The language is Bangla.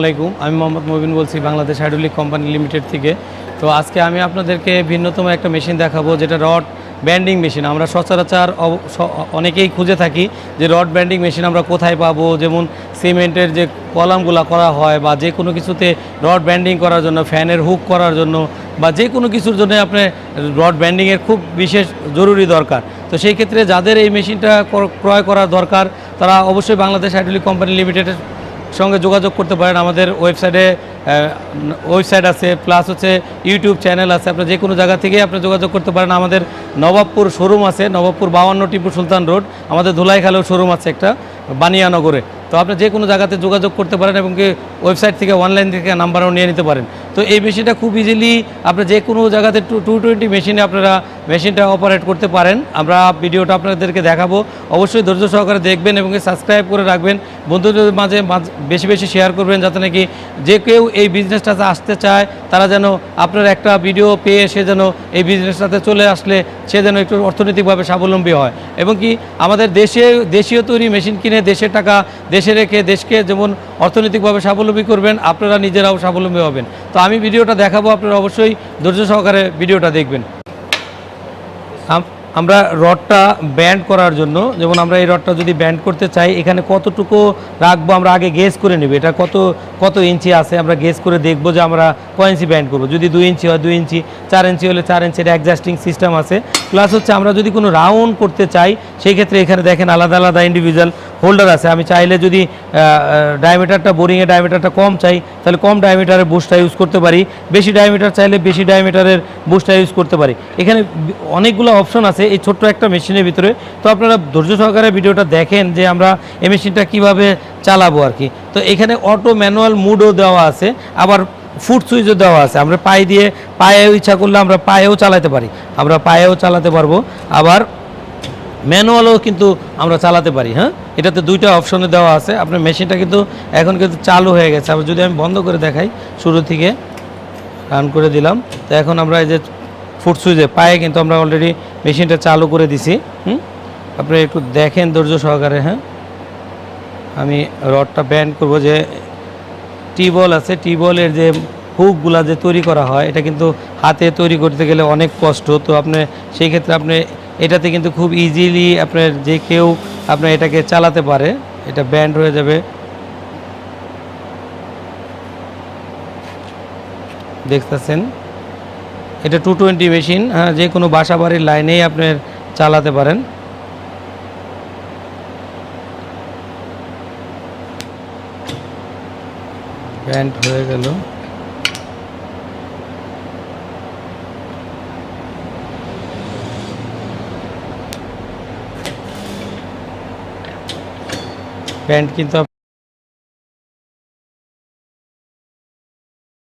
আলাইকুম, আমি মোহাম্মদ মবিন বলছি, বাংলাদেশ হাইড্রোলিক কোম্পানি লিমিটেড থেকে। তো আজকে আমি আপনাদেরকে ভিন্নতম একটা মেশিন দেখাবো, যেটা রড ব্যান্ডিং মেশিন। আমরা সচরাচর অনেকেই খুঁজে থাকি যে রড ব্যান্ডিং মেশিন আমরা কোথায় পাবো। যেমন সিমেন্টের যে কলামগুলো করা হয় বা যে কোনো কিছুতে রড ব্যান্ডিং করার জন্য, ফ্যানের হুক করার জন্য বা যে কোনো কিছুর জন্য আপনি রড ব্যান্ডিংয়ের খুব বিশেষ জরুরি দরকার। তো সেই ক্ষেত্রে যাদের এই মেশিনটা ক্রয় করার দরকার, তারা অবশ্যই বাংলাদেশ হাইড্রোলিক কোম্পানি লিমিটেডের সঙ্গে যোগাযোগ করতে পারেন আমাদের ওয়েবসাইটে ওয়েবসাইট আছে প্লাস হচ্ছে ইউটিউব চ্যানেল আছে। আপনার যে কোনো জায়গা থেকেই আপনি যোগাযোগ করতে পারেন। আমাদের নবাবপুর শোরুম আছে, নবাবপুর বাউান্ন টিপু সুলতান রোড আমাদের ধুলাইখালেও শোরুম আছে একটা, বানিয়ানগরে। তো আপনি যে কোনো জায়গাতে যোগাযোগ করতে পারেন এবং কি ওয়েবসাইট থেকে অনলাইন থেকে নাম্বারও নিয়ে নিতে পারেন। তো এই মেশিনটা খুব ইজিলি আপনি যে কোনো জায়গাতে টু টোয়েন্টি মেশিনে আপনারা মেশিনটা অপারেট করতে পারেন। আমরা ভিডিওটা আপনাদেরকে দেখাবো। অবশ্যই ধৈর্য সহকারে দেখবেন এবং সাবস্ক্রাইব করে রাখবেন। বন্ধুদের মাঝে মাঝ- বেশি বেশি শেয়ার করবেন যাতে নাকি যে কেউ এই বিজনেসটাতে আসতে চায়, তারা যেন আপনার একটা ভিডিও পেয়ে সে যেন এই বিজনেসটাতে চলে আসলে সে যেন একটু অর্থনৈতিকভাবে স্বাবলম্বী হয়। এবং কি আমাদের দেশে, দেশীয় তৈরি মেশিন কিনে দেশের টাকা, দেশে রেখে দেশকে যেমন অর্থনৈতিকভাবে স্বাবলম্বী করবেন, আপনারা নিজেরাও স্বাবলম্বী হবেন। তো আমি ভিডিওটা দেখাবো, আপনারা অবশ্যই ধৈর্য সহকারে ভিডিওটা দেখবেন। আমরা রডটা ব্যান্ড করার জন্য, যেমন আমরা এই রডটা যদি ব্যান্ড করতে চাই, এখানে কতটুকু রাখব আমরা আগে গেস করে নেব। এটা কত কত ইঞ্চি আছে আমরা গেস করে দেখব যে আমরা কয় ইঞ্চি ব্যান্ড করব। যদি দুই ইঞ্চি হয়, দুই ইঞ্চি, চার ইঞ্চি হলে চার ইঞ্চির অ্যাডজাস্টিং সিস্টেম আছে। প্লাস হচ্ছে আমরা যদি কোনো রাউন্ড করতে চাই, সেই ক্ষেত্রে এখানে দেখেন আলাদা আলাদা ইন্ডিভিজুয়াল হোল্ডার আছে। আমি চাইলে যদি ডায়ামিটারটা বোরিংয়ের ডায়ামিটারটা কম চাই, তাহলে কম ডায়ামিটারের বুস্টটা ইউজ করতে পারি। বেশি ডায়ামিটার চাইলে বেশি ডায়ামিটারের বুস্টটা ইউজ করতে পারি। এখানে অনেকগুলো অপশন আছে। এই ছোট্ট একটা মেশিনের ভিতরে। তো আপনারা ধৈর্য সহকারে ভিডিওটা দেখেন যে আমরা এই মেশিনটা কীভাবে চালাবো আর কি। তো এখানে অটো ম্যানুয়াল মুডও দেওয়া আছে, আবার ফুট সুইচও দেওয়া আছে। আমরা পায়ে দিয়ে পায়েও ইচ্ছা করলে আমরা পায়েও চালাতে পারি। আমরা পায়েও চালাতে পারব, আবার ম্যানুয়ালও কিন্তু আমরা চালাতে পারি হ্যাঁ? এটাতে দুইটা অপশনে দেওয়া আছে। আপনার মেশিনটা কিন্তু এখন কিন্তু চালু হয়ে গেছে। আবার যদি আমি বন্ধ করে দেখাই, শুরু থেকে রান করে দিলাম। তো এখন আমরা এই যে ফুট সুইচে, পায়ে কিন্তু আমরা অলরেডি মেশিনটা চালু করে দিছি, হুম? আপনি একটু দেখেন ধৈর্য সহকারে হ্যাঁ? আমি রডটা ব্যান্ড করব যে টিবল আছে টিবলের যে হুকগুলা যে তৈরি করা হয়, এটা কিন্তু হাতে তৈরি করতে গেলে অনেক কষ্ট। তো আপনি সেই ক্ষেত্রে আপনি এটাতে কিন্তু খুব ইজিলি আপনার যে কেউ আপনার এটাকে চালাতে পারে, এটা ব্যান্ড হয়ে যাবে। দেখতেছেন? এটা টু টোয়েন্টি মেশিন হ্যাঁ যে কোনো বাসা বাড়ির লাইনেই আপনার চালাতে পারেন। ব্যান্ড হয়ে গেল। প্যান্ট কিন্তু